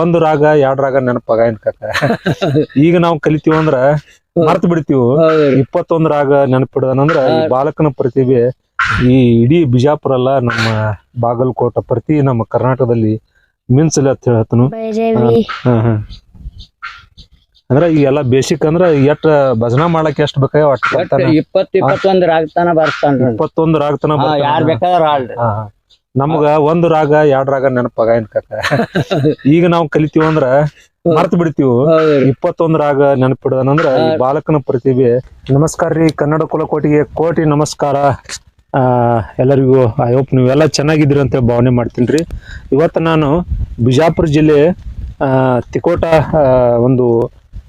ಒಂದು ರಾಗ ಎರಡ್ ರಾಗ ನೆನಪಾಗ ಏನ್ ಕಾಕ? ಈಗ ನಾವು ಕಲಿತೀವಿ ಅಂದ್ರ ಮರ್ತ್ ಬಿಡ್ತೀವಿ. ಇಪ್ಪತ್ತೊಂದು ರಾಗ ನೆನಪಿಡದಂದ್ರ ಈ ಬಾಲಕನ ಪ್ರತಿಭೆ ಈ ಇಡೀ ಬಿಜಾಪುರ ಅಲ್ಲ ನಮ್ಮ ಬಾಗಲಕೋಟ ಪ್ರತಿ ನಮ್ಮ ಕರ್ನಾಟಕದಲ್ಲಿ ಮಿನ್ಸಲಿ ಅಂತ ಹೇಳ್ತನು. ಅಂದ್ರ ಈ ಎಲ್ಲಾ ಬೇಸಿಕ್ ಅಂದ್ರ ಎಷ್ಟ ಭಜನಾ ಮಾಡಕ್ ಎಷ್ಟ್ ಬೇಕಾಗ ಇಪ್ಪತ್ತೊಂದು ರಾಗತನ ಬರ್ತಾನ. ಇಪ್ಪತ್ ಇಪ್ಪತ್ತೊಂದ್ ರಾಗ್ತಾನ ಯಾರ್ ಬೇಕಾದ್ರ. ನಮ್ಗ ಒಂದು ರಾಗ ಎರಡ್ ರಾಗ ನೆನಪಾಗ ಏನ್ ಕಾಕ? ಈಗ ನಾವು ಕಲಿತೀವಿ ಅಂದ್ರ ಮರ್ತ್ ಬಿಡ್ತೀವಿ. ಇಪ್ಪತ್ತೊಂದು ರಾಗ ನೆನಪಿಡದಂದ್ರ ಬಾಲಕನ ಪ್ರತಿಭೆ ನಮಸ್ಕಾರ ರೀ ಕನ್ನಡ ಕುಲಕೋಟಿಗೆ ಕೋಟಿ ನಮಸ್ಕಾರ. ಆ ಎಲ್ಲರಿಗೂ ಐ ಹೋಪ್ ನೀವೆಲ್ಲ ಚೆನ್ನಾಗಿದ್ದೀರಿ ಅಂತ ಭಾವನೆ ಮಾಡ್ತೀನಿ ರೀ. ಇವತ್ತು ನಾನು ಬಿಜಾಪುರ ಜಿಲ್ಲೆ ತಿಕೋಟ ಒಂದು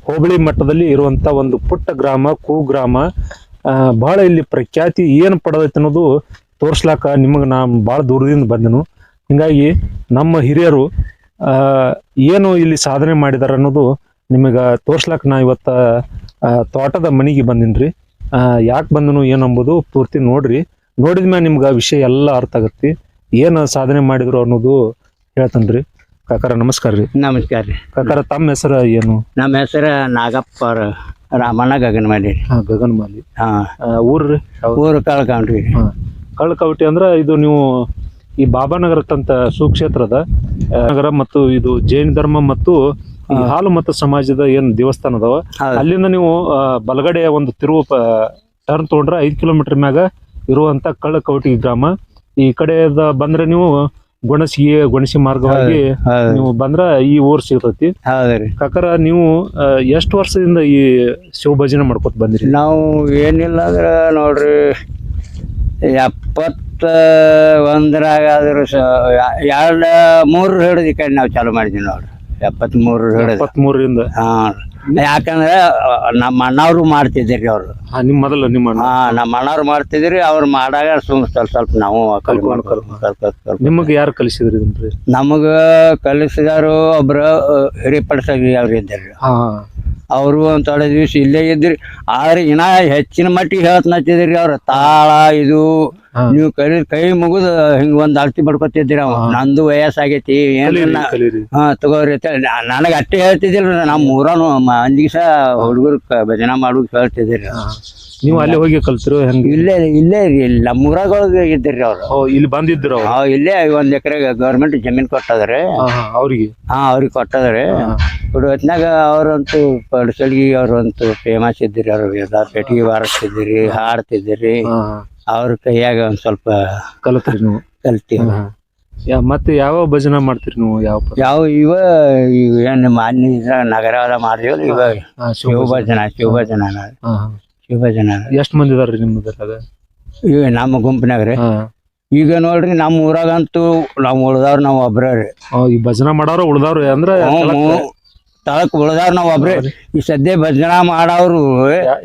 ಹೋಬಳಿ ಮಟ್ಟದಲ್ಲಿ ಇರುವಂತ ಒಂದು ಪುಟ್ಟ ಗ್ರಾಮ ಕೂ ಗ್ರಾಮ. ಬಹಳ ಇಲ್ಲಿ ಪ್ರಖ್ಯಾತಿ ಏನು ಪಡೆದೈತೆ ಅನ್ನೋದು ತೋರ್ಸ್ಲಾಕ ನಿಮಗೆ ನಾ ಭಾಳ ದೂರದಿಂದ ಬಂದೆನು. ಹಿಂಗಾಗಿ ನಮ್ಮ ಹಿರಿಯರು ಏನು ಇಲ್ಲಿ ಸಾಧನೆ ಮಾಡಿದಾರೆ ಅನ್ನೋದು ನಿಮಗೆ ತೋರ್ಸ್ಲಾಕ ನಾ ಇವತ್ತ ತೋಟದ ಮನೆಗೆ ಬಂದಿನ್ರಿ. ಯಾಕೆ ಬಂದನು ಏನು ಅಂಬುದು ಪೂರ್ತಿ ನೋಡ್ರಿ. ನೋಡಿದ್ಮ್ಯಾಗ ನಿಮ್ಗೆ ಆ ವಿಷಯ ಎಲ್ಲ ಅರ್ಥ ಆಗತ್ತಿ. ಏನು ಸಾಧನೆ ಮಾಡಿದ್ರು ಅನ್ನೋದು ಹೇಳ್ತೇನ್ರಿ. ಕಾಕಾರ ನಮಸ್ಕಾರ ರೀ. ನಮಸ್ಕಾರ ರೀ. ಕಾಕಾರ ತಮ್ಮ ಹೆಸರು ಏನು? ನಮ್ಮ ಹೆಸರ ನಾಗಪ್ಪ ರಾಮಣ್ಣ ಹಾ ಗಗನ್ಮಾಲಿ. ಹಾ. ಆ, ಊರ್ರಿ? ಯಾವ್ದು? ಊರು ಕಳ್ಕೊಂಡ್ರಿ ಕಳ್ಳಕವಟಿ ಅಂದ್ರ ಇದು ನೀವು ಈ ಬಾಬಾನಗರ ತಂತ ಸುಕ್ಷೇತ್ರದ ನಗರ ಮತ್ತು ಇದು ಜೈನ ಧರ್ಮ ಮತ್ತು ಹಾಲು ಮತ್ತು ಸಮಾಜದ ಏನ್ ದೇವಸ್ಥಾನ ಅದಾವ ಅಲ್ಲಿಂದ ನೀವು ಬಲಗಡೆ ಒಂದು ತಿರುವು ಟರ್ನ್ ತಗೊಂಡ್ರೆ ಐದ್ ಕಿಲೋಮೀಟರ್ ಮ್ಯಾಗ ಇರುವಂತ ಕಳ್ಳಕವಟಿ ಗ್ರಾಮ. ಈ ಕಡೆದ ಬಂದ್ರೆ ನೀವು ಗೊಣಸಿಗೆ ಗೊಣಸಿ ಮಾರ್ಗವಾಗಿ ನೀವು ಬಂದ್ರ ಈ ಊರ್ ಸಿಗತೈತಿ. ಕಾಕರ ನೀವು ಎಷ್ಟು ವರ್ಷದಿಂದ ಈ ಶಿವಭಜನೆ ಮಾಡ್ಕೊತ ಬಂದ್ರಿ? ನಾವು ಏನಿಲ್ಲ ಅಂದ್ರ ನೋಡ್ರಿ ಎಪ್ಪತ್ತ ಒಂದ್ರಾಗ ಆದ್ರೂ ಸ ಎರಡು ಮೂರು ಹಿಡಿದು ಈ ಕಡೆ ನಾವು ಚಾಲು ಮಾಡಿದ್ವಿ ನೋಡ್ರಿ. ಎಪ್ಪತ್ತ್ ಮೂರು ಹಿಡಿದು. ಎಪ್ಪತ್ತ್ ಹಾಂ. ಯಾಕಂದ್ರೆ ನಮ್ಮ ಅಣ್ಣವ್ರು ಮಾಡ್ತಿದ್ರಿ ಅವ್ರು. ನಿಮ್ಮ ಮೊದಲು ನಿಮ್ಮ ಅಣ್ಣ. ಹಾ ನಮ್ಮ ಅಣ್ಣವ್ರು ಮಾಡ್ತಿದ್ರಿ ಅವ್ರು ಮಾಡಾಗ ಸುಮ್ ಸ್ವಲ್ಪ ಸ್ವಲ್ಪ ನಾವು ನಿಮಗ್ ಯಾರು ಕಲಿಸಿದ್ರಿ ಇದನ್ರಿ ನಮಗ ಕಲಿಸಿದಾರು ಒಬ್ರು ಹಿರಿಪಡಿಸಿ ಅವ್ರು ಇದ್ದರು. ಹಾ. ಅವರು ಒಂದು ತೊಳೆ ದಿವ್ಸ ಇಲ್ಲೇ ಇದ್ರಿ ಆದ್ರೆ ಇನ್ನ ಹೆಚ್ಚಿನ ಮಟ್ಟಿಗೆ ಹೇಳ್ತನತ್ತಿದ್ರಿ ಅವ್ರ ತಾಳ ಇದು. ನೀವು ಕೈ ಕೈ ಮುಗುದ್ ಹಿಂಗ ಒಂದ್ ಅಳ್ತಿ ಬಡ್ಕೊತಿದ್ದೀರ ಅವ. ನಂದು ವಯಸ್ಸಾಗೈತಿ ಆಗೇತಿ ಏನಿಲ್ಲ ಹಾ ತಗೋರಿ ನನಗ ಅಟ್ಟೆ ಹೇಳ್ತಿದ್ದಿಲ್ರಿ ನಮ್ಮ ಊರನು ಮಂದಿಗೆ ಸಹ ಹುಡುಗರು ಭಜನೆ ಮಾಡೋದು ಹೇಳ್ತಿದ್ರಿ ಹಾ. ನೀವು ಅಲ್ಲಿ ಹೋಗಿ ಕಲ್ತರು ಹೆಂಗ? ಇಲ್ಲೇ ಇಲ್ಲೇ ರೀ ಇಲ್ಲ ನಮ್ಮ ಊರಾಗೊಳಗೆ ಇದ್ರಿ ಅವ್ರು ಇಲ್ಲಿ ಬಂದಿದ್ರು ಅವ್ರು. ಇಲ್ಲೇ ಒಂದ್ ಎಕರೆ ಗೌರ್ಮೆಂಟ್ ಜಮೀನ್ ಕೊಟ್ಟದ್ರಿ. ಅವ್ರಿಗೆ? ಹಾ ಅವ್ರಿಗೆ ಕೊಟ್ಟದ್ರಿ. ಹೊತ್ನಾಗ ಅವ್ರಂತೂ ಪಡ್ಸಲ್ಗಿ ಅವ್ರಂತೂ ಫೇಮಸ್ ಇದ್ರಿ ಅವ್ರು. ಎಲ್ಲ ಪೆಟ್ಟಿಗೆ ಬಾರಿಸ್ತಿದ್ರಿ ಹಾಡ್ತಿದ್ರಿ ಹಾ, ಹಾ. ಅವ್ರ ಕೈಯಾಗ ಒಂದ್ ಸ್ವಲ್ಪ ಕಲತ್ರಿ ನೀವು. ಕಲ್ತೀವಿ ಹಾ. ಯಾ- ಮತ್ತೆ ಯಾವ ಭಜನೆ ಮಾಡ್ತೀರಿ ನೀವು? ಯಾವ ಪ- ಯಾವ ಇವ ಇವ್ ಏನ್ ಮಾನ್ಯ ನಗರ ಮಾಡಿದ್ವಲ್ಲ ಇವ? ಹಾ, ಶಿವ ಭಜನೆ. ಶಿವಭಜನ ಶಿವಭಜನ ಹಾ, ಹಾ. ಶಿವಭಜನ ಎಷ್ಟ್ ಮಂದಿ ಇದಾರ್ರಿ ನಿಮ್ಮದ್ರಾಗ ಇವ ನಮ್ಮ ಗುಂಪಿನಾಗ ರೀ. ಹಾ. ಈಗ ನೋಡ್ರಿ ನಮ್ಮ ಊರಾಗಂತೂ ನಾವು ಉಳ್ದವ್ರು ನಾವು ಒಬ್ರೇ ರೀ. ಈ ಭಜನೆ ಮಾಡೋರು ಉಳ್ದವ್ರು ಅಂದ್ರ ತಳಕ್ ಉಳ್ದವ್ರು ನಾವು ಒಬ್ರೇ. ಈ ಸದ್ಯ ಭಜನಾ ಮಾಡವ್ರು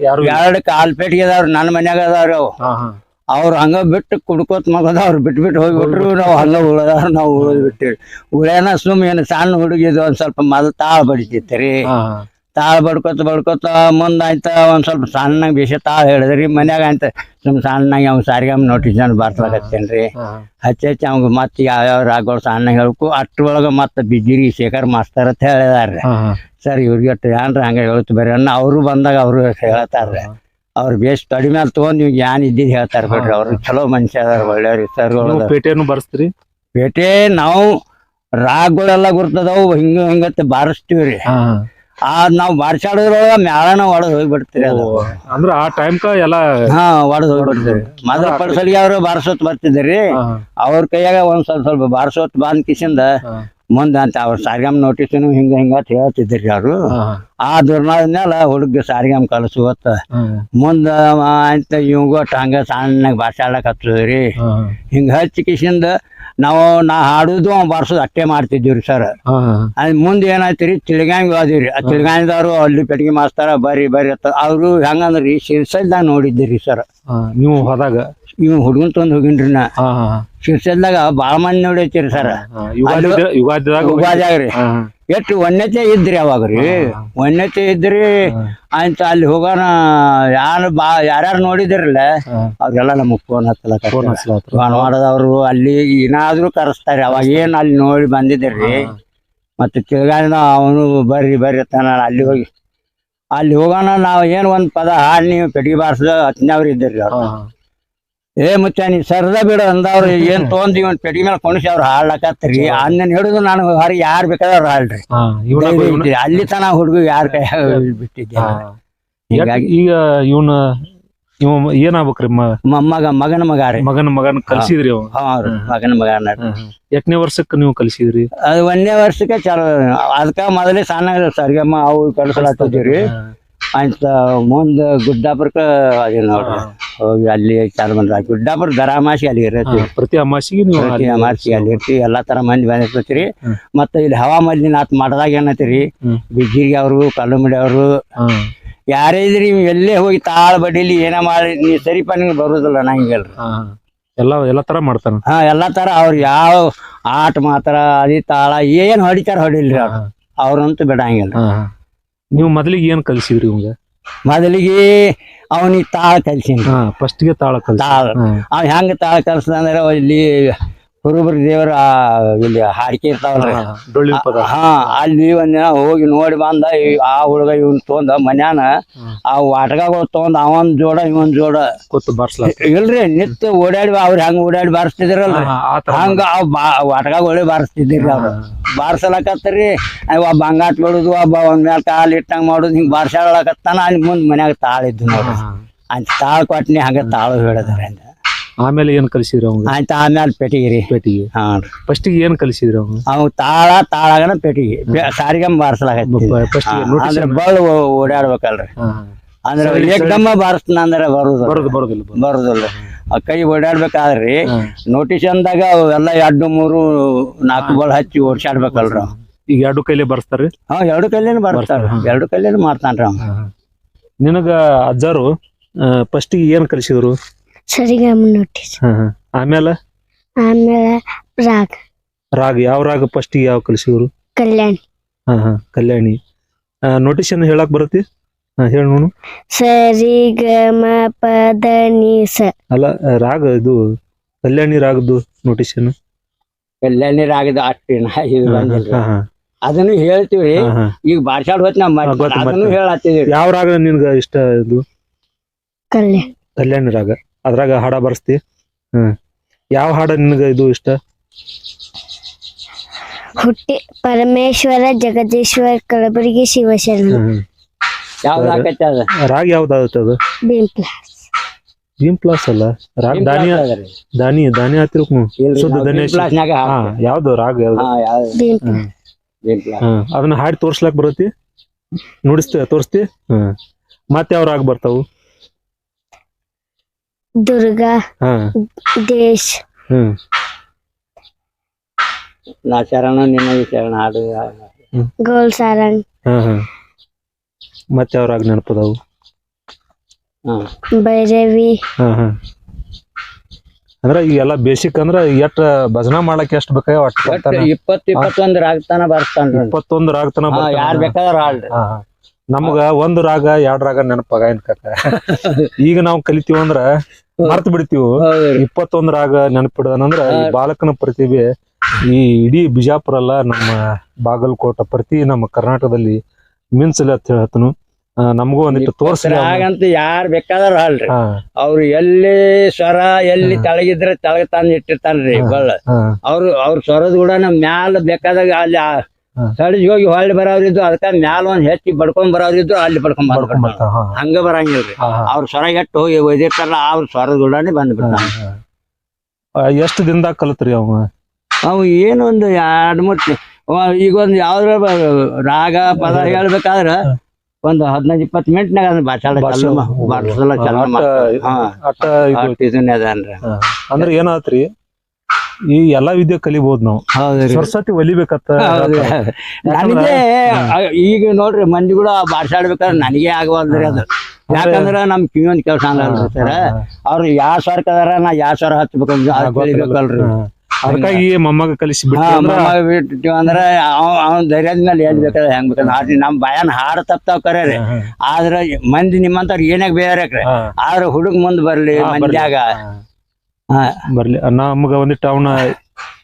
ಯಾರು. ಎರಡು ಕಾಲ್ ಪೇಟಿಗೆ ಅದಾವ್ರಿ ನನ್ನ ಮನ್ಯಾಗ ಅದಾವ್ರಿ ಅವು. ಹಾ, ಹಾ. ಅವ್ರು ಹಂಗ ಬಿಟ್ಟು ಕುಡ್ಕೋತ್ ಮಗದ ಅವ್ರು ಬಿಟ್ಟು ಬಿಟ್ಟು ಹೋಗ್ಬಿಟ್ರು ನಾವು ಹಂಗ ಉಳದವ್ರು ನಾವು ಉಳಿದ್ ಬಿಟ್ಟಿವಿ ಉಳ್ಯಾನ ಸುಮ್ ಏನು ಸಣ್ಣ ಹುಡುಗಿದ್ ಒಂದ್ ಸ್ವಲ್ಪ ಮೊದಲು ತಾಳ ಬಡಿತಿತ್ತರಿ. ತಾಳ ಬಡ್ಕೋತ ಬಡ್ಕೋತ ಮುಂದ್ ಆಯ್ತ ಒಂದ್ ಸ್ವಲ್ಪ ಸಣ್ಣಗೆ ಬೇಸಿ ತಾಳ ಹೇಳಿದ್ರಿ ಮನ್ಯಾಗ ಅಂತ ಸುಮ್ ಸಣ್ಣಗೆ ಅವ್ನು ಸಾರಿಗೆ ನೋಟಿಸ್ ನಾನು ಬರ್ತಾಗತ್ತೇನ್ರಿ. ಹಚ್ಚಿ ಹಚ್ಚಿ ಅವ್ಗೆ ಮತ್ತೆ ಯಾವ್ಯಾವ ರಾಗಗಳು ಸಣ್ಣ ಹೇಳ್ಕು ಅಷ್ಟ್ರೊಳಗೆ ಮತ್ತೆ ಬಿದ್ದಿರಿ ಶೇಖರ್ ಮಾಸ್ತರ್ ಅಂತ ಹೇಳಿದಾರ್ರಿ. ಸರ್ ಇವ್ರಿಗೆ ಏನ್ರ ಹಂಗೆ ಹೇಳ್ತು ಬರ್ರಿ ಅನ್ನ ಅವರು ಬಂದಾಗ ಅವರು ಹೇಳ್ತಾರ್ರಿ. ಅವ್ರು ಬೇಸ್ ಕಡಿಮೆ ತಗೊಂಡ್ ನೀವು ಏನ್ ಇದ್ದಿದ್ ಹೇಳ್ತಾರ ಬಿಡ್ರಿ. ಅವ್ರು ಚಲೋ ಮನುಷ್ಯ ಅದಾರ ಒಳ್ಳೆಯವ್ರಿ ಸರ್ ನೀವು ಪೇಟೆಯನ್ನು ಬರ್ಸ್ತೀರಿ? ಪೇಟೆ ನಾವು ರಾಗಗಳೆಲ್ಲ ಗುರ್ತದವು ಹಿಂಗ ಹಿಂಗತ್ತೆ ಬಾರಿಸ್ತೀವ್ರಿ. ಹಾ, ಹಾ. ಆ ನಾವ್ ಬಾರ್ಸಾಡೋದ್ರೊಳಗ ಮ್ಯಾಳನ ಒಳಗ್ ಹೋಗ್ಬಿಡ್ತೀರಿ ಅದು. ಅಂದ್ರ ಆ ಟೈಮ್ ಎಲ್ಲ ಹಾ ಒಡದ್ ಹೋಗ್ಬಿಡ್ತೀರಿ. ಮದ್ರ ಪಡ್ಸಲಿಗೆ ಅವ್ರು ಬಾರ್ಸೋತ್ ಬರ್ತಿದ್ರಿ. ಅವ್ರ ಕೈಯಾಗ ಒಂದ್ ಸ್ವಲ್ಪ ಸ್ವಲ್ಪ ಬಾರ್ಸೋತ್ ಬಂದ್ ಕಿಸಿಂದ. ಮುಂದೆ ಅಂತ ಅವ್ರ ಸಾರಿಗಮ್ ನೋಟಿಸ್ನು ಹಿಂಗ ಹಿಂಗ ಅಂತ ಹೇಳ್ತಿದ್ರಿ ಅವರು ಆ ದುರ್ನಾದ್ಮೇಲೆ ಹುಡುಗ ಸಾರಿಗಮ್ ಕಲಸುವತ್ತ ಮುಂದ ಅಂತ ಇವಂಗೊಟ್ಟು ಹಂಗ ಸಣ್ಣಗೆ ಬಾಸಾಡಕ್ ಹತ್ತದ್ರಿ ಹಾ, ಹಿಂಗ ಹಚ್ಚಿ ಕಿಸಿಂದ ನಾವು ನಾ ಹಾಡುದು ಅವ್ ಬಾರ್ಸೋದು ಅಟ್ಟೆ ಮಾಡ್ತಿದ್ವಿ ಸರ್. ಅದ್ ಮುಂದೆ ಏನಾಯ್ತು ರೀ ತಿಳ್ಗಾಂಗ್ ಆ ತಿಳ್ಗಾಂಗದವ್ರು ಅಲ್ಲಿ ಪೆಟ್ಟಿಗೆ ಮಾಸ್ತಾರ ಬರಿ ಬರಿ ಅವ್ರು ಅವರು ಹೆಂಗಂದ್ರಿ? ಶಿರ್ಸಲ್ದಾಗ ನೋಡಿದ್ದೀರಿ ಸರ್ ನೀವು ಹೋದಾಗ? ನೀವು ಹುಡುಗನ್ ತಂದು ಹೋಗಿನ್ರಿ ನಾ. ಶಿರ್ಸಲ್ದಾಗ ಬಾಳ ಮಂದಿ ನೋಡೈತಿರಿ ಸರ್ ಯುಗಾದಿದಾಗ ಹಾ. ಎಷ್ಟು ಒಣ್ಣತೆ ಇದ್ರಿ ಅವಾಗ ರೀ ಒಣ್ಣತೆ ಇದ್ರಿ ಅಂತ ಅಲ್ಲಿ ಹೋಗೋಣ ಯಾರು ಬಾ ಯಾರ್ಯಾರು ನೋಡಿದಿರಲ್ಲ. ಅವ್ರೆಲ್ಲ ನಮಗ್ ಫೋನ್ ಹತ್ತಲ್ಲ ಫೋನ್ ಮಾಡೋದವ್ರು ಅಲ್ಲಿ ಏನಾದ್ರೂ ಕರೆಸ್ತಾರೆ. ಅವಾಗ ಏನ್ ಅಲ್ಲಿ ನೋಡಿ ಬಂದಿದ್ರಿ ಮತ್ತೆ ತಿರ್ಗಾನ ಅವನು ಬರ್ರಿ ಬರ್ರಿ ತಾನ ಅಲ್ಲಿ ಹೋಗಿ ಅಲ್ಲಿ ಹೋಗೋಣ ನಾವು ಏನು ಒಂದ್ ಪದ ಹಾಡ್ ನೀವು ಪೆಟ್ಟಿಗೆ ಬಾರ್ಸದ ಹತ್ತನೇವ್ರು ಇದ್ದೀರಿ ಅವ್ರು. ಏ ಮುಚ್ಚ ನೀ ಸರ್ದ ಬಿಡ ಅಂದವ್ರು ಏನ್ ತೊಗೊಂಡ್ ಇವನ್ ಪೆಟ್ಟಿಗೆ ಮೇಲೆ ಕೊಣಿಸಿ ಅವ್ರು ಹಾಳಾಕತ್ರಿ ಅನ್ನ ಹಿಡಿದು ನಾನು ಹೊರಗೆ ಯಾರು ಬೇಕಾದ್ರೆ ಹಾಳ್ರಿ. ಧೈರ್ಯ ಅಲ್ಲಿ ತನ ಹುಡುಗ ಯಾರ ಕೈ ಬಿಟ್ಟಿದ್ದೆ. ಹೀಗಾಗಿ ಈಗ ಇವನ ಇವ ಏನಾಗ್ಬೇಕ್ರಿ ಮ- ಮೊಮ್ಮಗ ಮಗನ ಮಗ ರೀ. ಮಗನ ಮಗನ ಕಲ್ಸಿದ್ರಿ ಅವ? ಹಾ ರೀ ಮಗನ ಮಗ ನಡ್ರಿ ಎಷ್ಟನೇ ವರ್ಷಕ್ಕೆ ನೀವು ಕಲ್ಸಿದ್ರಿ? ಅದು ಒಂದನೇ ವರ್ಷಕ್ಕೆ ಚಲೋ ಅದಕ್ಕ ಮೊದಲೇ ಸಣ್ಣ ಸರ್ಗಮ್ಮ ಅವು ಕಳ್ಸಲಾಗ್ತಿದ್ವಿ ಅಂತ ಮುಂದ ಗುಡ್ಡಾಪುರಕ್ಕ ನೋಡ್ರಿ. ಹೋಗಿ ಅಲ್ಲಿ ಚಾರ್ ಬಂದ್ರ ಗುಡ್ಡಾಪುರ ದರಾಮಾಸಿ ಅಲ್ಲಿ ಇರತ್ತಿ. ಪ್ರತಿ ಅಮಾಸಿಗೆ ಪ್ರತಿ ಮಾರ್ಸಿ ಅಲ್ಲಿ ಇರ್ತಿ. ಎಲ್ಲಾ ತರ ಮಂದಿ ಬಂದಿರ್ತೈತ್ರಿ ರೀ ಮತ್ತ ಇಲ್ಲಿ ಹವಾ ಮಲ್ಲಿನಾಥ್ ಮಠದಾಗ ಏನೈತಿರಿ? ಹ್ಮ್. ಬಿಜ್ಜಿಗೆ ಅವರು ಕಲ್ಲುಮಡಿ ಅವರು. ಯಾರೇ ಇದ್ರಿ ನೀವು ಎಲ್ಲೇ ಹೋಗಿ ತಾಳ ಬಡಿಲಿ ಏನ ಮಾಡಿ ನೀ ಸರಿಪ ನಿಮ್ಗೆ ಬರುದಿಲ್ಲ ನಂಗೆಲ್ರಿ. ಎಲ್ಲ ಎಲ್ಲ ತರ ಮಾಡ್ತಾರ. ಹಾ ಎಲ್ಲಾ ತರ ಅವ್ರ ಯಾವ ಆಟ ಮಾತ್ರ ಅದಿ ತಾಳ ಏನ್ ಹೊಡಿತಾರ ಹೊಡಿಲ್ರಿ ಅವ್ರು. ಅವ್ರಂತೂ ಬಿಡಂಗಿಲ್ಲ. ನೀವು ಮೊದಲಿಗೆ ಏನ್ ಕಲಿಸಿದ್ರಿ ಇವಂಗ ಮೊದಲಿಗೆ ಅವನಿಗೆ ತಾಳ ಕಲ್ಸಿನಿ. ಹಾ ಫಸ್ಟ್ಗೆ ತಾಳ ಕಲ್ಸ. ತಾಳ. ಅವ್ ಹೆಂಗ ತಾಳ ಕಲ್ಸ್ದ ಅಂದ್ರೆ ಇಲ್ಲಿ ಕುರುಬರ ದೇವರ ಇಲ್ಲಿ ಹಾಡಿಕೆ ಇರ್ತಾವಲ್ರಿ. ಹಾ, ಅಲ್ಲಿ ಒಂದಿನ ಹೋಗಿ ನೋಡಿ ಬಂದ ಆ ಹುಡುಗ ಇವನ್ ತೊಂದ ಮನ್ಯಾನ. ಆ ಆಟಗಳು ತೊಂದ ಅವನ್ ಜೋಡ ಇವನ್ ಜೋಡ. ಕೂತು ಬಾರ್ಸ್ಲಾ. ಇಲ್ರಿ ನಿತ್ ಓಡಾಡಿ ಅವ್ರ ಹೆಂಗ್ ಓಡಾಡಿ ಬಾರಿಸ್ತಿದ್ರಲ್ರಿ. ಹಂಗ ಆ ವಾಟಗಾಗ ವಾಟಕಗಳೇ ಬಾರಿಸ್ತಿದ್ರಿ ಅವ್ರು. ಬಾರ್ಸಲಕತ್ತರಿ? ಅವ ಬಂಗಾಟ್ ಬಿಡುದು ಒಬ್ಬ ಒಂದ್ ಮೇಲೆ ಕಾಲ್ ಇಟ್ಟಂಗ್ ಮಾಡುದು ಹಿಂಗ್ ಬಾರ್ಸಾಡಕತ್ತಾನ ಅಲ್ಲಿ ಮುಂದ್ ಮನ್ಯಾಗ ತಾಳ ಇದ್ದು ನೋಡ್ರಿ ಅಂತ ತಾಳ ಕೊಟ್ನಿ ಹಂಗ ತಾಳು ಹೇಳಿದಾರೆ ಅಂತ ಆಮೇಲೆ ಏನ್ ಕಲಿಸಿದ್ರು ಅವ್ನು ಆಯ್ತ ಆಮೇಲೆ ಪೆಟ್ಟಿಗಿರಿ ಪೇಟಿಗೆ. ಹಾ ಫಸ್ಟ್ ಏನ್ ಕಲಿಸಿದ್ರು ಅವ್ನು ಅವ್ ತಾಳ ತಾಳಗನ ಪೆಟಿಗಿ. ಸಾರಿಗೆ ಬಾರಿಸಲಾಗತ್ತೆ ಅಂದ್ರೆ ಬಳ್ಳು ಓಡಾಡ್ಬೇಕಲ್ರಿ ಅಂದ್ರೆ ಏಕ್ದಮ್ಮ ಬಾರಿಸ್ತಾನ ಅಂದ್ರೆ ಬರುದು ಬರೋದು ಬರೋದಿಲ್ಲ ಬರೋದು. ಬರುದಿಲ್ಲ. ಆ ಕೈ ಓಡಾಡ್ಬೇಕಾದ್ರಿ ಹಾ. ನೋಟಿಸ್ ಅಂದಾಗ ಅವೆಲ್ಲ ಎರಡು ಮೂರು ನಾಲ್ಕು ಬಳ ಹಚ್ಚಿ ಓಡಿಸಾಡ್ಬೇಕಲ್ರ. ಈಗ ಎರಡು ಕೈಲಿ ಬರ್ಸ್ತಾರ್ರಿ ಹಾ ಎರಡು ಕೈಲೇನು ಬರ್ತಾರ ಬರ್ತಾರ, ಎರಡು ಕೈಲೇನು ಮಾಡ್ತಾನ್ರಿ ಅವ ನಿನಗ ಅಜ್ಜಾರು ಫಸ್ಟ್ ಏನ್ ಕಲಿಸಿದ್ರು? ಸರಿಗಮ ನೋಟಿಸ್ ಆಮೇಲೆ ಆಮೇಲೆ ರಾಗ. ರಾಗ ಯಾವ ರಾಗ ಫಸ್ಟ್ ಯಾವ ಕಲಿಸಿದ್ರು? ಕಲ್ಯಾಣಿ. ಹಾ ಹಾ. ಕಲ್ಯಾಣಿ. ನೋಟಿಸ್ ಏನು ಹೇಳಕ್ ಬರತ್ತಿ? ಹಾ ಹೇಳಿ ನೋಡು. ಸರಿ ಗ ಮ ಪದ ನಿ ಸ ಅಲ್ಲ ರಾಗ ಇದು ಕಲ್ಯಾಣಿ ರಾಗದ್ದು ನೋಟಿಸ್ ಏನು ಕಲ್ಯಾಣಿ ರಾಗದ ಅಷ್ಟಿನ ಇದು ಹಾ, ಅದನ್ನು ಹೇಳ್ತೀವಿ. ಈಗ ಬಾರ್ಸಾಡ್ ಹೋತ್ ನಾವು ಅದನ್ನು. ಹೇಳತ್ತೀವಿ ಯಾವ ರಾಗ ನಿನ್ಗ ಇಷ್ಟ ಇದು? ಕಲ್ಯಾಣ ಕಲ್ಯಾಣಿ ರಾಗ. ಅದ್ರಾಗ ಹಾಡ ಬರ್ಸ್ತಿ. ಹ್ಮ್ ಯಾವ ಹಾಡ ನಿನಗ ಇದು ಇಷ್ಟ? ಹುಟ್ಟಿ ಪರಮೇಶ್ವರ ಜಗದೀಶ್ವರ ಕಲಬುರಗಿ ಶಿವಶರಣ. ಯಾವ್ದು ಹಾಕತ್ತೆ ಅದ? ರಾಗ ಯಾವ್ದಾಗುತ್ತೆ ಅದು? ಭೀಮ್ ಪ್ಲಾಸ್ ಅಲ್ಲ? ರಾಗ ದಾನಿ ದಾನಿ ದಾನಿ ಹತ್ತಿರಕ್ ಶುದ್ಧ ಧನೇಶ್. ಕ್ಲಾಸ್ನಾಗ ಹಾ ಯಾವ್ದು ರಾಗ ಯಾವ್ದು? ಹಾ. ಹಾ. ಅದನ್ನ ಹಾಡಿ ತೋರ್ಸ್ಲಾಕ್ ಬರತಿ ನುಡಿಸ್ತಿ ತೋರಿಸ್ತಿ? ಹ್ಮ್ ಮತ್ತೆ ಯಾವ ರಾಗ ಬರ್ತಾವು? ದುರ್ಗಾ. ಹಾ. ದೇಶ್. ಹ್ಮ್ ನಾ ಶರಣ ನಿನ್ನ ಶರಣ. ಹಾಡು ಗೋಲ್ ಸಾರಂಗ್. ಹಾ ಹಾ. ಮತ್ತೆ ಯಾವ ರಾಗ ನೆನಪದಾವು? ಹಾ. ಭೈರವಿ ಹಾ ಹಾ. ಅಂದ್ರ ಈ ಎಲ್ಲಾ ಬೇಸಿಕ್ ಅಂದ್ರ ಎಷ್ಟ ಭಜನಾ ಮಾಡ್ಲಕ್ ಎಷ್ಟ್ ಬೇಕಾಗ ಬರ್ತಾನ. ಇಪ್ಪತ್ತು ಇಪ್ಪತ್ತೊಂದು ರಾಗತಾನ ಬರ್ತಾನ್ರಿ ಇಪ್ಪತ್ತೊಂದು ರಾಗ ತನ ಹಾ ಯಾರ್ ಬೇಕಾದ್ರ ಹಾಡ್ರಿ ಹಾ ಹಾ. ನಮ್ಗ ಒಂದ್ ರಾಗ ಎರಡ್ ರಾಗ ನೆನಪಾಗ ಏನ್ ಕಾಕ. ಈಗ ನಾವ್ ಕಲಿತೀವಿ ಅಂದ್ರ ಮರ್ತ್ ಬಿಡ್ತೀವಿ. ಇಪ್ಪತ್ತೊಂದು ರಾಗ ನೆನಪಿಡದಂದ್ರ ಈ ಬಾಲಕನ ಪ್ರತಿಭೆ ಈ ಇಡೀ ಬಿಜಾಪುರ ಅಲ್ಲ ನಮ್ಮ ಬಾಗಲಕೋಟ ಪ್ರತಿ ನಮ್ಮ ಕರ್ನಾಟಕದಲ್ಲಿ ಮಿಂಚಲಿ ಅಂತ ಹೇಳ್ತನು. ನಮಗೂ ಒಂದಿಟ್ಟು ತೋರ್ಸ್ಲಿ ಹಾಗಂತ ಯಾರು ಬೇಕಾದ್ರೂ ಅಲ್ರಿ. ಅವ್ರು ಎಲ್ಲಿ ಸ್ವರ ಎಲ್ಲಿ ತಳಗಿದ್ರೆ ತಳಗ ತಂದ್ ಇಟ್ಟಿರ್ತಾನ್ರಿ ಬಳ್ಳ ಅವ್ರು ಅವ್ರ ಸ್ವರದ ಕೂಡ ನಮ್ ಮ್ಯಾಲ ಬೇಕಾದಾಗ ಅಲ್ಲಿ. ಸಡಿಜ್ ಹೋಗಿ ಹೊಳ್ಳಿ ಬರೋರಿದ್ರು ಅದಕ್ಕ ಮ್ಯಾಲ ಒಂದ್ ಹೆಚ್ಚಿ ಬಡ್ಕೊಂಡ್ ಬರೋರಿದ್ರು ಅಲ್ಲಿ ಬಡ್ಕೊಂಡ್ ಬರ್ಬೇಕು ಹಂಗ ಬರಂಗಿಲ್ರಿ. ಅವ್ರ ಸ್ವರ ಎಟ್ಟು ಹೋಗಿ ಒಯ್ದಿರ್ತಾರಲ್ಲ ಅವ್ರ ಸ್ವರದ ಕೂಡನೇ ಬಂದ್ಬಿಡ್ತಾನ ಎಷ್ಟ್ ದಿನದಾಗ ಕಲತ್ರಿ ಅವ? ಅವು ಏನೊಂದು ಎರಡ್ ಮೂರ್ ಈಗ ಒಂದ್ ಯಾವ್ದ್ರ ರಾಗ ಪದ ಹೇಳ್ಬೇಕಾದ್ರ ಒಂದ್ ಹದಿನೈದು ಇಪ್ಪತ್ತು ಮಿನಿಟ್ನಾಗ ಅದನ್ನ ಭಾಷಣ ಚಲೋ. ಅಂದ್ರ ಏನಾತ್ರಿ? ಈ ಎಲ್ಲಾ ವಿದ್ಯೆ ಕಲಿಬಹುದು ನಾವು. ಸರಸ್ವತಿ ಒಲಿಬೇಕತ್ತ ನನಗೆ ಈಗ ನೋಡ್ರಿ ಮಂದಿ ಕೂಡ ಬಾಡ್ಸಾಡ್ಬೇಕಾದ್ರೆ ನನಗೆ ಆಗವಲ್ದ್ರಿ ಅದು. ಯಾಕಂದ್ರ ನಮ್ ಕಿವಿಯೊಂದ್ ಕೆಲಸ ಅಂದ್ರೆ ಸರ್. ಅವ್ರು ಯಾವ ಸ್ವರ್ಕದಾರ ನಾ ಯಾವ ಸ್ವರ ಹಚ್ಬೇಕು ಅದ್ ತಿಳಿಬೇಕಲ್ರಿ. ಅದಕ್ಕಾಗಿ ಮೊಮ್ಮಗ ಕಲಿಸಿ ಬಿಟ್ಟು ಬಿಟ್ಟಿವ್ ಅಂದ್ರ ಅವ- ಅವ್ನ್ ಧೈರ್ಯದ ಮೇಲೆ ಏನ್ ಬೇಕಾದ್ರೆ ಹೆಂಗ್ ಬೇಕಾದ್ರೆ ಆದ್ರೆ ನಮ್ ಭಯನ್ ಹಾಡ ತಪ್ತಾವ್ ಕರೆ ಆದ್ರ ಮಂದಿ ನಿಮ್ಮಂತವ್ರ ಏನಾಗ ಬೇರೆ ಆದ್ರ ಹುಡುಗ ಮುಂದ್ ಬರ್ಲಿ ಮಂದಿಯಾಗ. ಬರ್ಲಿ. ನಮಗ ಒಂದಿಟ್ಟು ಅವನ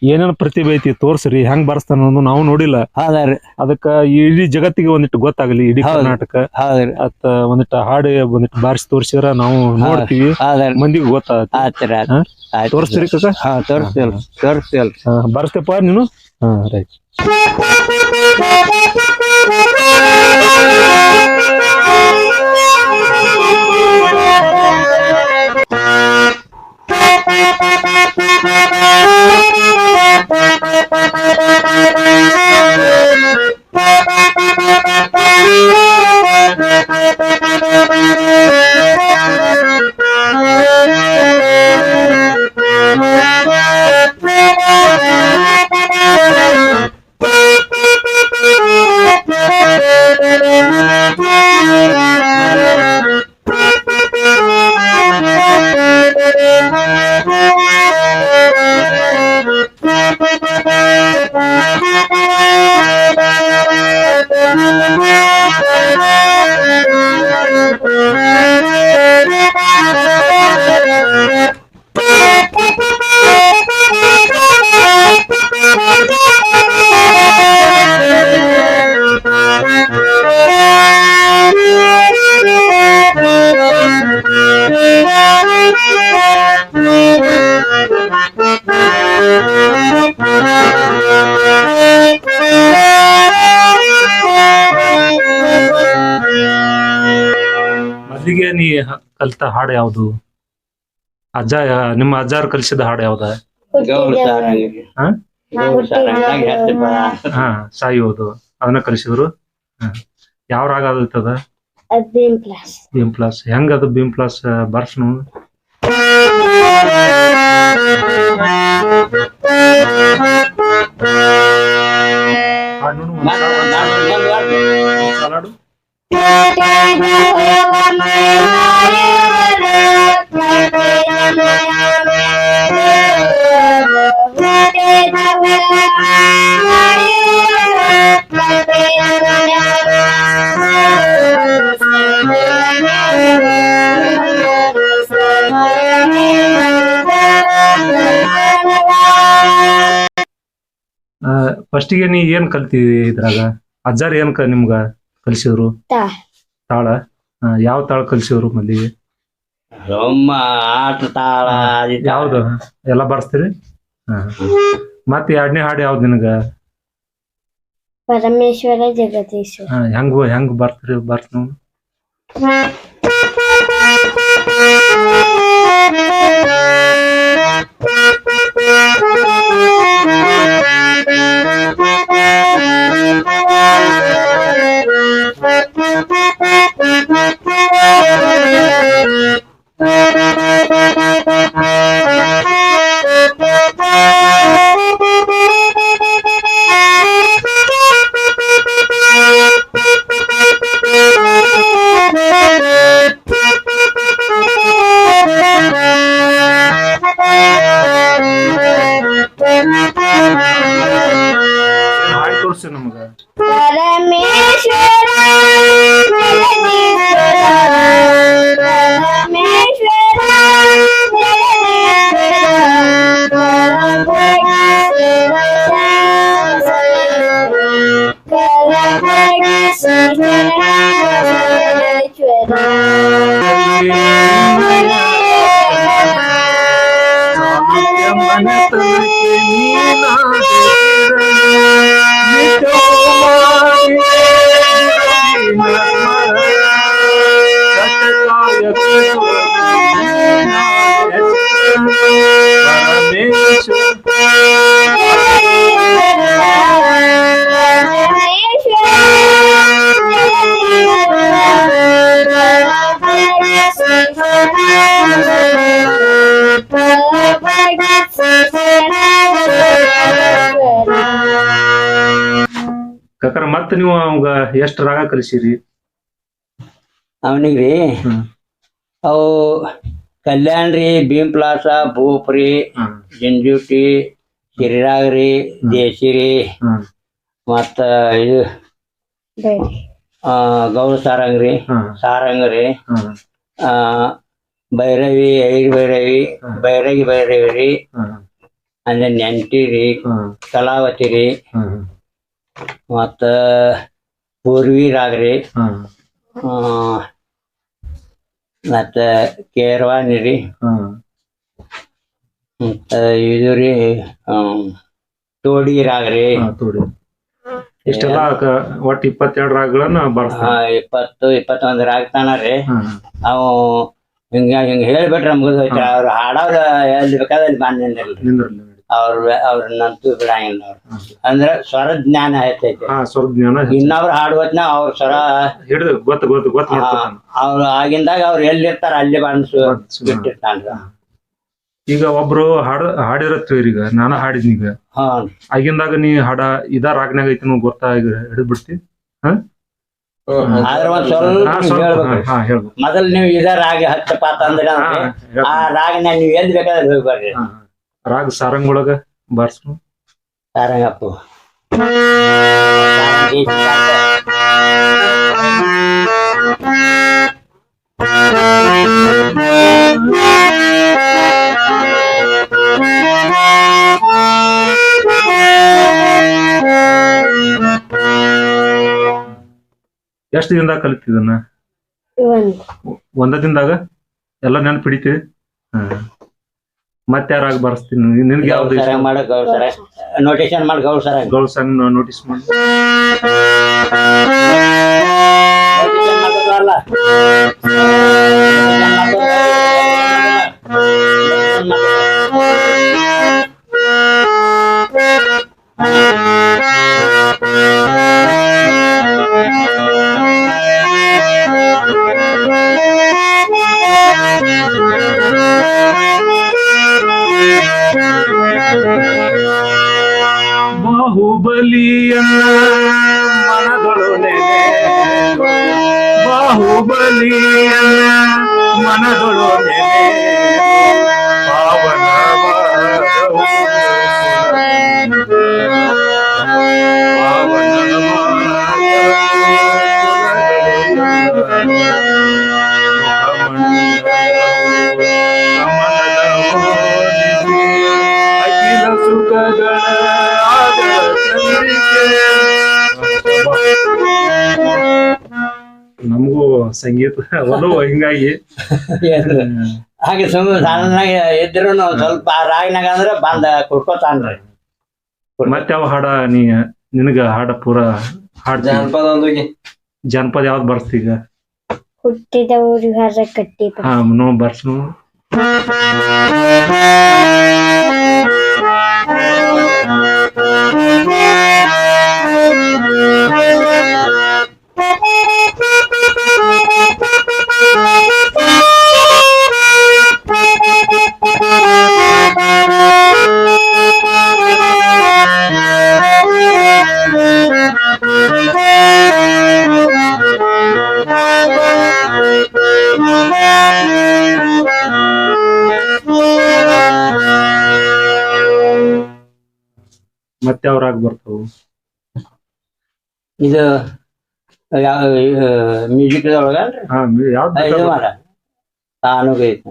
ಏನೇನ್ ಪ್ರತಿಭೆ ಐತಿ ತೋರ್ಸ್ರಿ ಹೆಂಗ್ ಬರ್ಸ್ತಾನ ಅನ್ನೋದು ನಾವು ನೋಡಿಲ್ಲ. ಹೌದ್ರಿ. ಅದಕ್ಕ ಇಡೀ ಜಗತ್ತಿಗೆ ಒಂದಿಟ್ಟು ಗೊತ್ತಾಗಲಿ ಇಡೀ ಹೌದು. ಕರ್ನಾಟಕ. ಹೌದ್ರಿ. ಅತ್ತ ಒಂದಿಟ್ಟು ಹಾಡು ಒಂದಿಟ್ಟು ಬಾರಿಸಿ ತೋರ್ಸಿದ್ರ ನಾವು ನೋಡ್ತೀವಿ. ಹೌದ್ರಿ. ಮಂದಿಗೆ ಗೊತ್ತಾಗತ್ತೆ. ಆತ್ರಿ ಹಾ? ಆಯ್ತು ತೋರಿಸ್ತೀರಿ ಕಾಕ? ಹಾ ತೋರಿಸ್ತಿಲ್ ತೋರಿಸ್ತಿಲ್ ಹಾ, ಬರ್ಸ್ತೇಪ್ಪ ನೀನು? ಹಾ ರೈಟ್. ಮೊದಲಿಗೆ ಕಲ್ತ ಹಾಡು ಯಾವ್ದು? ಅಜ್ಜ ನಿಮ್ಮ ಅಜ್ಜಾರು ಕಲಿಸಿದ ಹಾಡು ಯಾವ್ದ? ಹಾ? ಸಾಯೋದು ಅದನ್ನ ಕಲಿಸಿದ್ರು. ಹಾ. ಯಾವ ರಾಗ ಅದೈತದ ಭೀಮ್ ಪ್ಲಸ್. ಹೆಂಗ ಅದು ಭೀಮ್ ಪ್ಲಸ್ ಬರ್ಸ್ನು ನೋಡು ಹಾಡ್ ಫಸ್ಟಿಗೆ ನೀ ಏನ್ ಕಲ್ತಿದಿ ಇದ್ರಾಗ? ಅಜ್ಜಾರ್ ಏನ್ ಕ ನಿಮ್ಗ ಕಲ್ಸಿದ್ರು. ತಾಳ. ಯಾವ ತಾಳ ಕಲ್ಸಿದ್ರು ಮಲ್ಲಿಗೆ ಆಟ ತಾಳ ಯಾವ್ದು? ಎಲ್ಲ ಬರ್ಸ್ತೀರಿ? ಹಾ. ಮತ್ತೆ ಎರಡನೇ ಹಾಡು ಯಾವ್ದು ನಿನಗ? ಪರಮೇಶ್ವರ ಜಗದೀಶ್ವರ ಹಾ, ಹೆಂಗ್ ಹೆಂಗ್ ಬರ್ತೀರಿ ಬರ್ಸ್ ನೋಡು ಹಾಡು ಕಕರ ಮತ್ತ ನೀವು ಅವಾಗ ಎಷ್ಟ್ ರಾಗ ಕಲಿಸಿರಿ? ಅವನಿಗ್ರಿ. ಅವು ಕಲ್ಯಾಣ ರೀ ಭೀಮ್ ಪ್ಲಾಸ ಭೂಪ್ರಿ ಜಂಜೂಟಿ ರೀ ದೇಶಿರಿ ಮತ್ತ ಇದು ಆ, ಗೌಡ ಸಾರಂಗ್ರಿ ಸಾರಂಗ್ರಿ ಆ, ಭೈರವಿ ಐರ್ ಭೈರವಿ ಭೈರವಿ ಭೈರಗಿ ಭೈರವಿ ರೀ ಅಂದ್ರೆ ನೆಂಟಿ ರೀ ಕಲಾವತಿ ರೀ ಮತ್ತ ಪೂರ್ವಿ ರಾಗ ರೀ ಆ, ಮತ್ತ ಕೇರ್ವಾಣಿ ರೀ ಮತ್ತ ಇದು ರೀ ತೋಡಿ. ರಾಗ ರೀ ಇಷ್ಟೆಲ್ಲ ಒಟ್ಟು ಇಪ್ಪತ್ತೆರಡು ರಾಗಗಳನ್ನ ಇಪ್ಪತ್ತು ಇಪ್ಪತ್ತೊಂದು ರಾಗ ತಾನ ರೀ. ಅವು ಹಿಂಗ ಹಿಂಗ ಹೇಳ್ಬಿಟ್ರೆ ನಮ್ಗೆ ಅವ್ರು ಹಾಡೋರ ಎಲ್ಲಿ ಬೇಕಾದ್ರೆ ಅಲ್ಲಿ ಬಂದ್ ಅವ್ರ ನಿಂದ್ರಲ್ಲಿ ಅವ್ರ ಅವ್ರನ್ನಂತೂ ಬಿಡಂಗಿಲ್ಲ ಅವ್ರು. ಅಂದ್ರ ಸ್ವರ ಜ್ಞಾನ ಹೆಚ್ಚೈತಿ. ಹಾ ಸ್ವಲ್ಪ ಜ್ಞಾನ ಇನ್ನೊಬ್ರು ಹಾಡುವತ್ನ ಅವ್ರ ಸ್ವರ ಹಿಡಿದು ಗೊತ್ತು ಗೊತ್ತು ಗೊತ್ತು ಹಾ. ಅವ್ರು ಆಗಿಂದಾಗ ಅವ್ರು ಎಲ್ಲಿರ್ತಾರ ಅಲ್ಲಿ ಬಂದು ಸು- ಬಿಟ್ಟಿರ್ತಾನ್ರಿ ಈಗ ಒಬ್ರು ಹಾಡ ಹಾಡಿರತ್ತೀರಿ ಈಗ ನಾನು ಹಾಡಿದ್ನಿ ಈಗ ಹ್ಞೂ ಆಗಿಂದಾಗ ನೀ ಹಾಡ ಇದ ರಾಗ್ನಾಗ ಐತಿ ಗೊತ್ತಾಗ ಹಿಡಿದ್ಬಿಡ್ತಿ ಹಿಡಿದ್ ಬಿಡ್ತಿ. ಆದ್ರ ಒಂದ್ ಸ್ವಲ್ಪ ಹಿಂಗ್ ಹೇಳ್ಬೇಕು. ಹಾ ಹೇಳ್ಬೇಕು. ಮೊದಲ್ ನೀವು ಇದ ರಾಗಿ ಹತ್ತಪ್ಪ ಅಂತಂದ್ರೆ ಹಾ, ಆ ರಾಗಿನ ನೀವ್ ಎಲ್ಲಿ ಬೇಕಾದ್ರೆ ಹೋಗಿ ಬರ್ರಿ. ಹಾ, ಹಾ. ರಾಗ ಸಾರಂಗ್ ಒಳಗ ಬಾರ್ಸು ಸಾರಂಗಪ್ಪು ಎಷ್ಟು ದಿನದಾಗ ಕಲಿತಿದನ್ನ ಒಂದ್. ಒಂದ ದಿನದಾಗ? ಎಲ್ಲ ನೆನಪು ಹಿಡಿತಿ ಹಾ. ಮತ್ತೆ ಯಾರಾಗ ಬರ್ಸ್ತೀನಿ ನಿನ್ಗೆ ಯಾವ್ದು ಮಾಡ ಗೌಡ್ ಸರ. ನೋಟೇಶನ್ ಮಾಡಿ ಗೌಡ್ ಸರ. ಗೌಡ್ ಸಂಗ್ ನೋಟಿಸ್ ಮಾಡಿ. ಸಂಗೀತ ಒಲವು ಹಿಂಗಾಗಿ. ಹಾಗೆ ಸುಮ್ಮನೆ ಸಣ್ಣನಾಗ ಇದ್ರು ಸ್ವಲ್ಪ ರಾಗಿನಾಗ ಅಂದ್ರೆ ಬಂದ ಕುಡ್ಕೋತಾನ್ರಿ. ಮತ್ತೆ ಯಾವ ಹಾಡ ನೀ ನಿನಗ ಹಾಡ ಪೂರ ಹಾಡ ಜಾನಪದ ಒಂದಿಗೆ ಜನಪದ ಯಾವ್ದು ಬರ್ಸ್ತೀಗ ಹುಟ್ಟಿದ ಊರು ಹರ ಕಟ್ಟಿ. ಹಾ ನೋ ಬರ್ಸು ಮತ್ತೆ ಅವ್ರಾಗ ರಾಗ ಬರ್ತಾವು. ಇದು ಮ್ಯೂಸಿಕ್ ಒಳಗ ಹಾ ಯಾವ್ದು ತಾನು ಐತಿ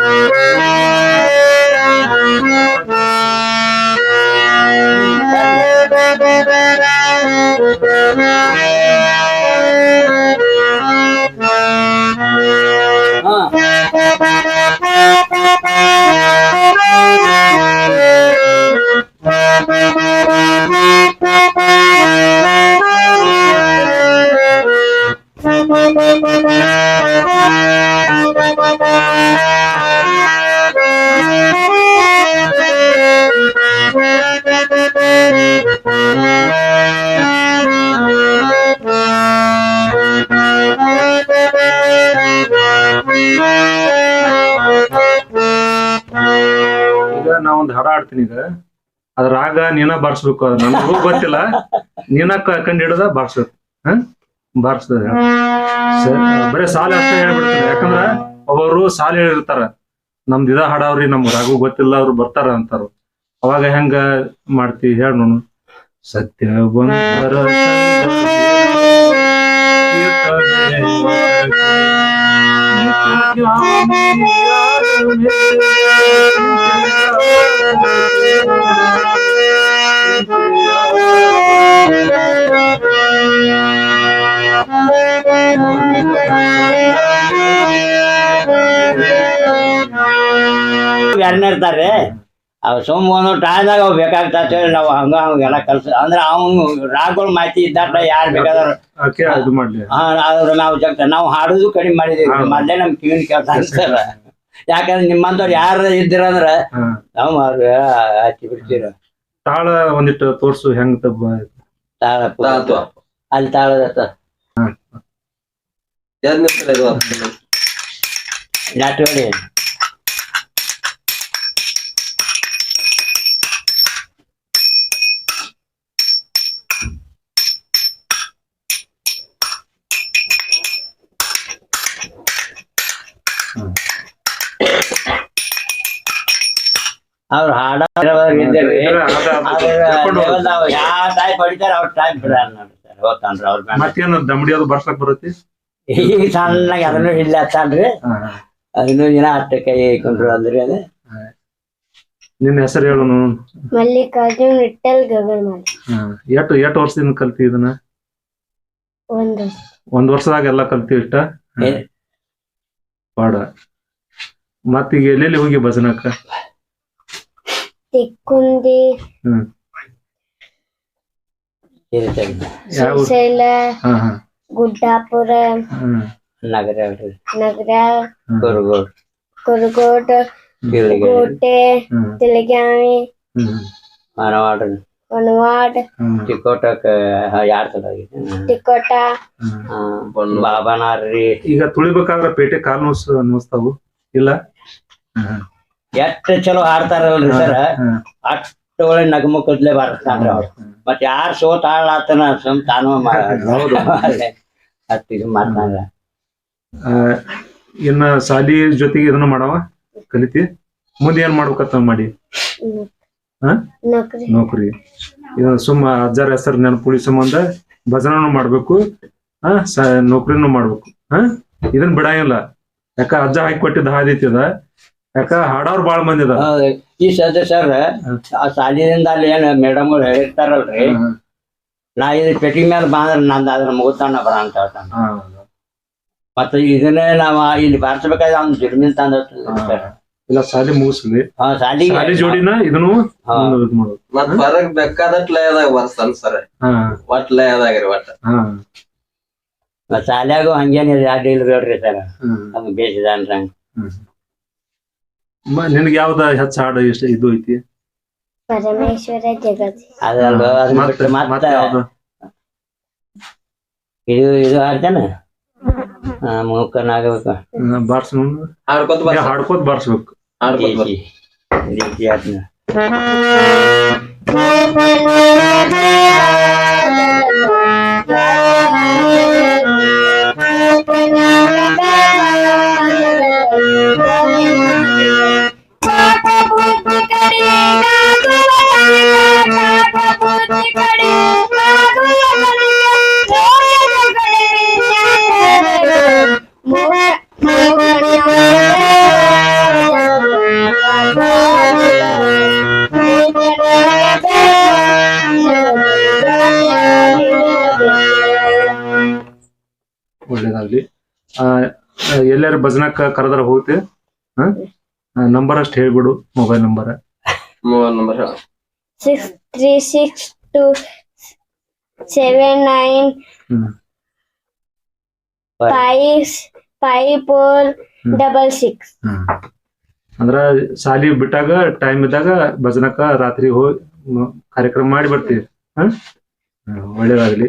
ಹಾಡ ಈಗ ಅದ್ರ ರಾಗ ನೀನ ಬಾರಿಸ್ಬೇಕು. ಅದು ನನಗೂ ಗೊತ್ತಿಲ್ಲ. ನೀನ ಕಂಡು ಹಿಡದ ಬಾರಿಸ್ಬೇಕು. ಹ? ಬಾರ್ಸ್ದ ಬರೀ ಸಾಲ ಅಷ್ಟೇ ಹೇಳ್ಬಿಡ್ತಾರೆ. ಯಾಕಂದ್ರ ಒಬ್ಬರು ಸಾಲ ಹೇಳಿರ್ತಾರ. ನಮ್ದು ಇದ ಹಾಡವ್ರಿ ನಮ್ ರಾಗು ಗೊತ್ತಿಲ್ಲ, ಅವ್ರು ಬರ್ತಾರ ಅಂತಾರ. ಅವಾಗ ಹೆಂಗ ಮಾಡ್ತಿ ಹೇಳ ನೋನು ಸತ್ಯ ಬಂದರ ಯಾರನ್ನ ಇರ್ತಾರೆ? ಅವ್ ಸುಮ್ ಒಂದು ಟೈಮ್ದಾಗ ಅವ್ ಬೇಕಾಗ್ತದೆ ನಾವ್ ಹಂಗ ಹಂಗೆಲ್ಲ ಕಲ್ಸ ಅಂದ್ರೆ ಅವ್ನು ರಾಗಗಳು ಮಾಹಿತಿ ಇದ್ದಾರ ಯಾರ್ ಬೇಕಾದ್ರು ಹಾ ನಾವು ಜಗ್ತ ನಾವು ಹಾಡುದು ಕಡಿಮೆ ಮಾಡಿದೀವಿ. ಮೊದ್ಲೇ ನಮ್ ಕಿವಿನ ಕೆಲಸ ಅನ್ಸಲ್ಲ ಯಾಕಂದ್ರೆ ನಿಮ್ಮಂತವ್ರು ಯಾರ ಇದ್ದೀರಂದ್ರ. ನಾವು ಹಚ್ಚಿ ಬಿಡ್ತೀರ ತಾಳ ಒಂದಿಟ್ಟು ತೋರ್ಸು ಹೆಂಗ್ ತಬ್ಬ ತಾಳ. ಅಲ್ಲಿ ತಾಳದ ಇದು ನಾಟೋಡಿ ಅವ್ರು ಹಾಡ ಇದ್ದೇವೆ. ಯಾವ ಟೈಪ್ ಹೊಡಿತಾರ ಅವ್ರ ಟೈಪ್ ಬಿಡ ಹೋಗ್ತಾನ್ರಿ ಅವ್ರ ಬ್ಯಾಂಡ್ ಮತ್ತೇನು ದಮಡಿ ಅದು ಬರ್ಸಕ್ ಬರತ್ತಿ? ಈಗ ಸಣ್ಣಗೆ ಅದನ್ನು ಇಲ್ಲ ಹತ್ತಾನ್ರಿ ಅದನ್ನು ದಿನ ಹತ್ತು ಕೈ ಕೊಂಡ್ರು ಅಂದ್ರಿ ಅದೇ. ನಿನ್ನ ಹೆಸರು ಹೇಳು. ಮಲ್ಲಿಕಾರ್ಜುನ್ ವಿಠಲ್ ಗಗನ್ ಹಾ. ಎಷ್ಟು ಎಷ್ಟ್ ವರ್ಷದಿಂದ ಕಲ್ತಿ ಇದನ್ನ? ಒಂದು ಒಂದ್ ವರ್ಷದಾಗ ಎಲ್ಲ ಕಲ್ತಿ ಇಷ್ಟ. ಪಾಡ. ಮತ್ತೀಗ ಎಲ್ಲೆಲ್ಲಿ ಹೋಗಿ ಭಜನಕ್ಕ? ತಿಕ್ಕುಂದಿ ಹ್ಮ್. ಇರ್ತದೆ ಯಾವ ಊರು? ಶ್ರೀಶೈಲ ಹಾ ಹಾ. ಗುಡ್ಡಾಪುರ ಹ್ಮ್. ನಗರ ಹೇಳ್ರಿ. ನಗರ ಕುರುಗೋಡ್. ಕುರುಗೋಟ ಗಿಳಿಗೆ ಕೋಟೆ ಹ್ಮ್. ತಿಲಗಾವಿ ಹ್ಮ್. ಮಾನವಾಡ. ಹೊನವಾಡ್ ಹ್ಮ್. ಚಿಕ್ಕೋಟಕ್ ಯಾರ್ ತಿಕೋಟ. ಹ್ಮ್. ಬಾಬಾನಾರ್ರಿ. ಈಗ ತುಳಿಬೇಕಾದ್ರೆ ಪೇಟೆ ಕಾಲು ನೋಸ್ ನೋಸ್ತಾವು? ಇಲ್ಲ? ಹ್ಮ್. ಎಷ್ಟ್ ಚಲೋ ಹಾಡ್ತಾರಲ್ರಿ ಸರ್? ಅಷ್ಟು ಒಳ್ಳೆ ನಗಮುಖದ್ಲೆ ಬರ್ತಾನ್ರಿ ಅವ್ರು. ಮತ್ ಯಾರ್ ಸೋತ್ ಹಾಳಾತನ ಸುಮ್ ತಾನು ಇದು ಆ, ಇನ್ನ ಸಾಲಿ ಜೊತೆಗೆ ಇದನ್ನ ಮಾಡವ? ಕಲಿತಿ? ಮುಂದೆ ಏನ್ ಮಾಡ್ಬೇಕಂತ ಮಾಡಿ? ಹಾ? ನೌಕರಿ. ಸುಮ್ಮ ಅಜ್ಜಾರ ಹೆಸರು ನೆನಪುಳಿ ಸಂಬಂಧ ಭಜನೂ ಮಾಡ್ಬೇಕು ಹಾ ನೌಕರಿನೂ ಮಾಡ್ಬೇಕು. ಹಾ? ಇದನ್ ಬಿಡಂಗಿಲ್ಲ. ಯಾಕ ಅಜ್ಜ ಹಾಕಿ ಕೊಟ್ಟಿದ್ದ ಹಾದಿತ್ತಿದ ಯಾಕ? ಹಾಡೋರ್ ಬಾಳ ಮಂದಿ ಅದ ಈ ಸದ್ಯ ಸರ್ ಆ ಸಾಲಿನಿಂದ ಅಲ್ಲಿ ಏನ್ ಮೇಡಮ್ ಹೇಳಿರ್ತಾರಲ್ರಿ. ನಾ ಇದ್ ಪೆಟ್ಟಿಗೆ ಮೇಲೆ ಬಂದ್ರ ನಂದ ಅದ್ರ ಮುಗುತ್ತಾನ ಬರ ಅಂತ ಹೇಳ್ತಾನ. ಮತ್ತ ಇದನ್ನೇ ನಾವ ಇಲ್ಲಿ ಬಾರಿಸಬೇಕಾದ್ರೆ ಅವ್ನು ಜಿಡ್ಮಿಲ್ ತಂದ. ಇಲ್ಲ ಸಾಲಿ ಮುಗಿಸ್ಲಿ. ಹಾ ಸಾಲಿ. ಸಾಲಿ ಜೋಡಿನ ಇದನ್ನು ಮತ್ ಬರಕ್ ಬೇಕಾದಟ್ ಲಯದಾಗ ಬರ್ತಾನ ಸರ್. ಒಟ್ ಲಯದಾಗ್ರಿ ಒಟ್ಟ. ಹಾ. ಮತ್ತ್ ಶಾಲ್ಯಾಗೂ ಹಂಗೇನಿಲ್ಲ ಅಡ್ಡಿ ಇಲ್ಲ ಹೇಳ್ರಿ ಸರ್. ಹ್ಮ್. ಬೇಸಿದ ಅಂತ ನಿನಗ್ ಯಾವ್ದ ಹೆಚ್ಚ ಹಾಡು ಇಷ್ಟ ಇದು ಐತಿ ಪರಮೇಶ್ವರ ಜಗತ್ ಮತ್ತೆ ಬಿಟ್ಟು ಮತ್ತೆ ಮತ್ತೆ ಯಾವ್ದು ಇದು ಇದು ಹಾಡ್ತಾನ ಮೂಕನಾಗಬೇಕು ಬಾರ್ಸ್ ಹಾಡ್ಕೊತ ಬರ್ತಾನ ಹಾಡ್ಕೋತ ಬಾರ್ಸ್ಬೇಕು ಹಾಡ್ಕೊತ ಬರ್ತಾನ ರೀತಿ ಆದ್ನ ಭಜನಕ್ಕ ಕರೆದ್ರ ಹೋಗ್ತಿ? ನಂಬರ್ ಅಷ್ಟು ಹೇಳ್ಬಿಡು mobile number. Mobile number six three six two seven nine five five four double six ಅಂದ್ರ ಶಾಲಿ ಬಿಟ್ಟಾಗ ಟೈಮ್ ಇದ್ದಾಗ ಭಜನಕ್ಕ ರಾತ್ರಿ ಹೋಗಿ ಕಾರ್ಯಕ್ರಮ ಮಾಡಿ ಬರ್ತೀವಿ. ಹ? ಹ್ಮ್, ಒಳ್ಳೇದಾಗ್ಲಿ.